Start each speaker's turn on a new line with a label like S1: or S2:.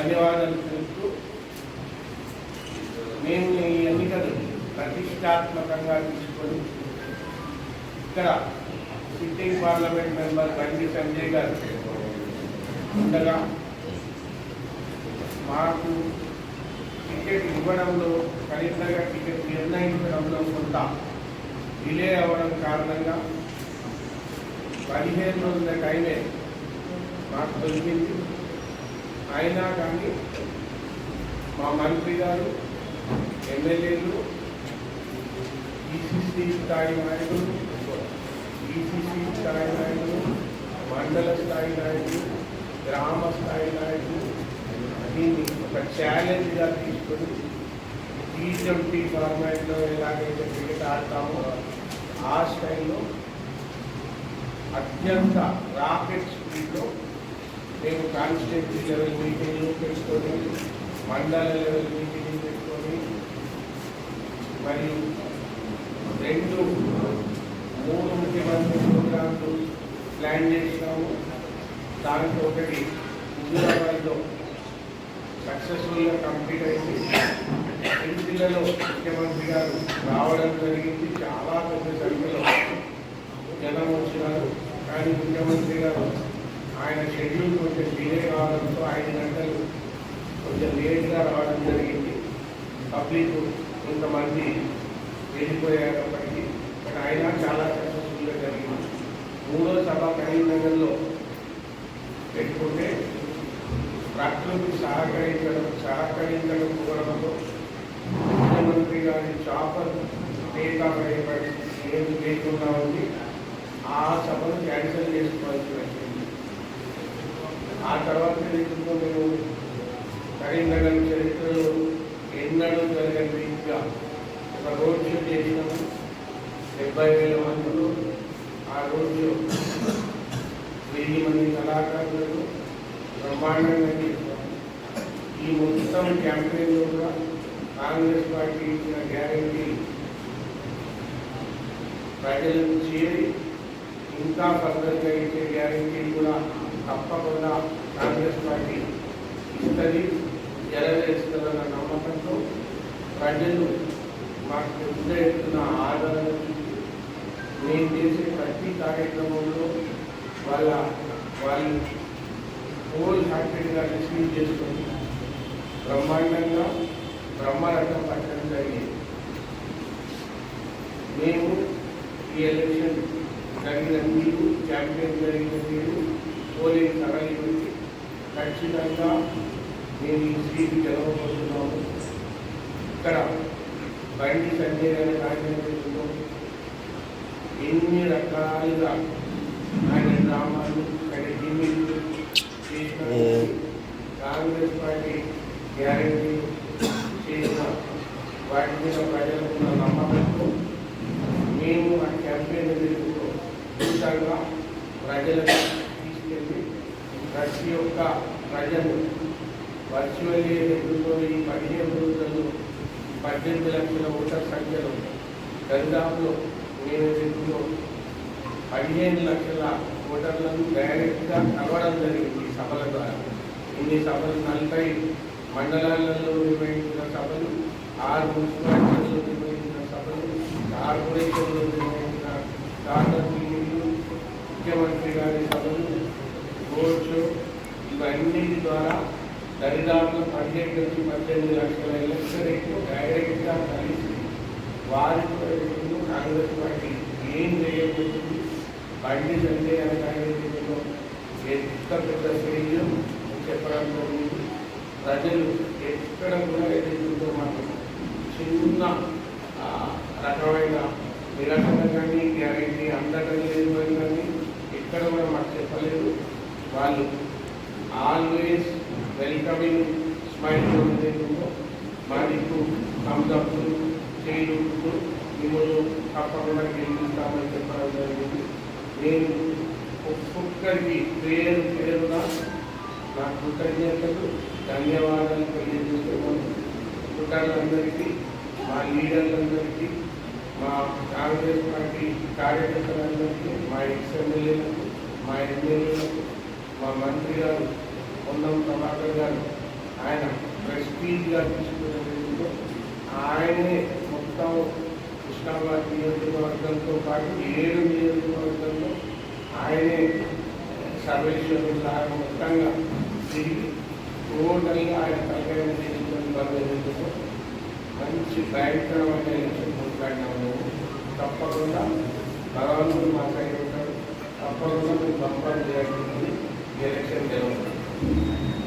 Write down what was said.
S1: ధన్యవాదాలు తెలుస్తూ మేము ఈ ఎన్నికలు ప్రతిష్టాత్మకంగా తీసుకొని ఇక్కడ sitting parliament member Bandi Sanjay గారు ఉండగా మాకు టికెట్ ఇవ్వడంలో కరీంనగర్ టికెట్ నిర్ణయించడంలో కొంత డిలే అవ్వడం కారణంగా పదిహేను రోజుల టైమే మాకు దొరికింది. అయినా కానీ మా మంత్రి గారు ఎమ్మెల్యేలు ఈసీసీ స్థాయి నాయకులు ఈసీసీ స్థాయి నాయకులు మండల స్థాయి నాయకులు గ్రామ స్థాయి నాయకులు దీన్ని ఒక ఛాలెంజ్గా తీసుకొని టీ ట్వంటీ ఫార్మాట్లో ఎలాగైతే క్రికెట్ ఆడతామో ఆ స్టైల్లో అత్యంత రాకెట్ స్పీడ్లో మేము కాన్స్టిట్యూన్సీ లెవెల్ మీటింగ్లు పెట్టుకొని మండల లెవెల్ మీటింగ్లు పెట్టుకొని మరియు రెండు మూడు ముఖ్యమంత్రి ప్రోగ్రాంలు ప్లాన్ చేసినాము. దాంట్లో ఒకటి హుజూరాబాద్లో సక్సెస్ఫుల్గా కంప్లీట్ అయింది. సిరిసిల్లలో ముఖ్యమంత్రి గారు రావడం జరిగింది. చాలా పెద్ద సంఖ్యలో జనం వచ్చినారు. కానీ ముఖ్యమంత్రి గారు ఆయన షెడ్యూల్ కొంచెం డిలే కావడంతో ఐదు గంటలు కొంచెం లేట్గా రావడం జరిగింది. పబ్లిక్ కొంతమంది వెళ్ళిపోయేటప్పటికీ బట్ ఆయన చాలా సక్సెస్ఫుల్గా జరిగింది. మూడో సభ కరీంనగర్లో పెట్టుకుంటే ప్రకృతి సహకరించడం సహకరించడం కోరడంతో ముఖ్యమంత్రి గారి చాపర్ టేకాఫ్ అయ్యే పరిస్థితి లేకుండా ఉంది. ఆ సభను క్యాన్సిల్ చేసుకోవాల్సి వచ్చింది. తర్వాత ఏదైతుందో మేము కరీంనగర్ చరిత్రలో ఎన్నడూ జరగని రీతిగా ఒక రోడ్ షో చేసినాము. డెబ్బై వేల మందిలో ఆ రోడ్ షో వెయ్యి మంది కళాకారులను బ్రహ్మాండంగా చేస్తాము ఈ మొత్తం క్యాంపెయిన్లో కూడా కాంగ్రెస్ పార్టీ ఇచ్చిన గ్యారంటీ ప్రజలకు చేరి ఇంకా ఫర్దర్గా ఇచ్చే గ్యారంటీ కూడా తప్పకుండా కాంగ్రెస్ పార్టీ ఇస్తుంది నెరవేరుస్తుందన్న నమ్మకంతో ప్రజలు మాకు పెద్ద ఎత్తున ఆదరణ నేను చేసే ప్రతి కార్యక్రమంలో వాళ్ళ వాళ్ళు హోల్ హార్టెడ్గా రిసీవ్ చేసుకుని బ్రహ్మాండంగా బ్రహ్మరథం పట్టడం జరిగింది. మేము ఈ ఎలక్షన్ జరిగిన మీరు క్యాంపెయిన్ జరిగిన మీరు పోలింగ్ సరళి ఖచ్చితంగా మేము ఈ సీటు గెలవబోతున్నాము ఇక్కడ బండి సంజయ్ గారి రాజకీయంలో ఎన్ని రకాలుగా ఆయన డ్రామాలు ఆయన చేసిన కాంగ్రెస్ పార్టీ గ్యారంటీ చేసిన వాటి మీద ప్రజలకు ఉన్న నమ్మకంతో మేము ఆ క్యాంపెయిన్ ఎదుర్కొంటూ ప్రజలకు ప్రతి ఒక్క ప్రజలు వర్చువల్లీ ఎదుర్కొ ఈ పదిహేను రోజుల్లో పద్దెనిమిది లక్షల ఓటర్ సంఖ్యలో దరిదాపులో మేము రెండులో పదిహేను లక్షల ఓటర్లను డైరెక్ట్గా కలవడం జరిగింది ఈ సభల ద్వారా. ఇన్ని సభలు నలభై మండలాలలో నిర్వహించిన సభలు ఆరు మున్సిపాలిటీలలో నిర్వహించిన సభలు కార్పొరేషన్లో నిర్వహించిన కార్నర్ ముఖ్యమంత్రి గారి సభలు రోడ్లు షో ద్వారా దరిదాపు పన్నెండు నుంచి పద్దెనిమిది లక్షల ఎలక్టరేట్ డైరెక్ట్గా కలిసి వారితో ప్రజలు కాంగ్రెస్ పార్టీ ఏం చేయబోతుంది? బండి సంజయ్ అనే కార్యక్రమంలో ఎంత పెద్ద స్టేజ్ చెప్పడం జరిగింది ప్రజలు ఎక్కడ కూడా ఎదుర్కొంటూ మాకు చిన్న ఆ, రకమైన నిరసన కానీ గ్యారెంటీ అందడం లేదు అని కానీ ఎక్కడ కూడా మాకు చెప్పలేదు వాళ్ళు ఆల్వేస్ వెల్కమింగ్ స్మైల్ ఏదైతుందో మా దిక్కు థమ్స్అప్లు మిమ్మల్ని తప్పకుండా గెలిపిస్తామని చెప్పడం జరిగింది. నేను ఒక్కొక్కరికి పేరు పేరున నా కృతజ్ఞతలు ధన్యవాదాలు తెలియజేస్తున్నాను కుటుంబాలందరికీ మా లీడర్లందరికీ మా కాంగ్రెస్ పార్టీ కార్యకర్తలందరికీ మా ఎక్స్ ఎమ్మెల్యేలకు మా ఎమ్మెల్యేలకు మా మంత్రి గారు పొన్నం ప్రభాకర్ గారు ఆయన ప్రెస్టీజ్గా తీసుకునే విధంలో ఆయనే మొత్తం కృష్ణాబాద్ నియోజకవర్గంతో పాటు ఏడు నియోజకవర్గంలో ఆయనే eh, సర్వేశ్వరుడు లాగా మొత్తంగా తిరిగి టోటల్గా ఆయన కళ్యాణం చేసుకొని బలవేందుకు మంచి భయంకరమైన ఎలక్షన్ కొట్లాడినాము తప్పకుండా భగవంతుడు మా సైడ్ ఉంటాడు తప్పకుండా మేము పంపడం చేయాల్సింది. ఎలక్షన్ గెలవాలి